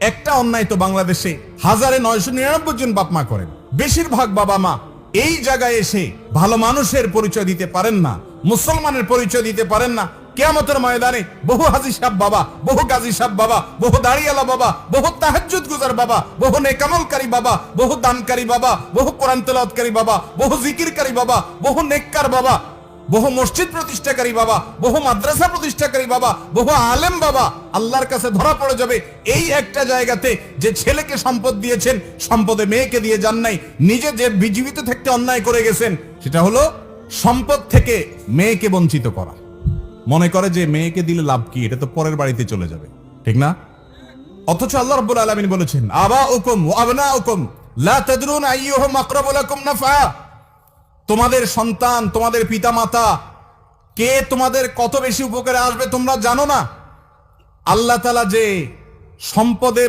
একটা অন্যায় তো বাংলাদেশে হাজারে নয়শো নিরানব্বই জন বাপ মা করেন। বেশিরভাগ বাবা মা এই জায়গায় এসে ভালো মানুষের পরিচয় দিতে পারেন না, মুসলমানের পরিচয় দিতে পারেন না। কেয়ামতের ময়দানে বহু হাজি সাহ বাবা, বহু গাজী সাহ বাবা, বহু দাঁড়িয়ালা বাবা, বহু তাহাজ্জুদ গুজার বাবা, বহু নেকামলকারী বাবা, বহু দানকারী বাবা, বহু কোরআন তেলাওয়াতকারী বাবা, বহু জিকিরকারী বাবা, বহু নেককার বাবা বহু মসজিদ প্রতিষ্ঠাকারী বাবা, বহু মাদ্রাসা প্রতিষ্ঠাকারী বাবা, বহু আলেম বাবা, আল্লাহর কাছে ধরা পড়ে যাবে এই একটা জায়গাতে যে ছেলেকে সম্পদ দিয়েছেন, সম্পদে মেয়েকে দিয়ে যান নাই, নিজে যে বিজীবিত থাকতে অন্যায় করে গেছেন, সেটা হলো সম্পদ থেকে মেয়েকে বঞ্চিত করা। মনে করে যে মেয়েকে দিলে লাভ কি, এটা তো পরের বাড়িতে চলে যাবে, ঠিক না? অথচ আল্লাহ রাব্বুল আলামিন বলেছেন আবা উকুম আবনা উকুম লা তাদরুন আইয়ুহুম আকরাবু লাকুম নাফা তোমাদের সন্তান, তোমাদের পিতা মাতা কে তোমাদের কত বেশি উপকারে আসবে তোমরা জানো না? আল্লাহ তালা যে সম্পদে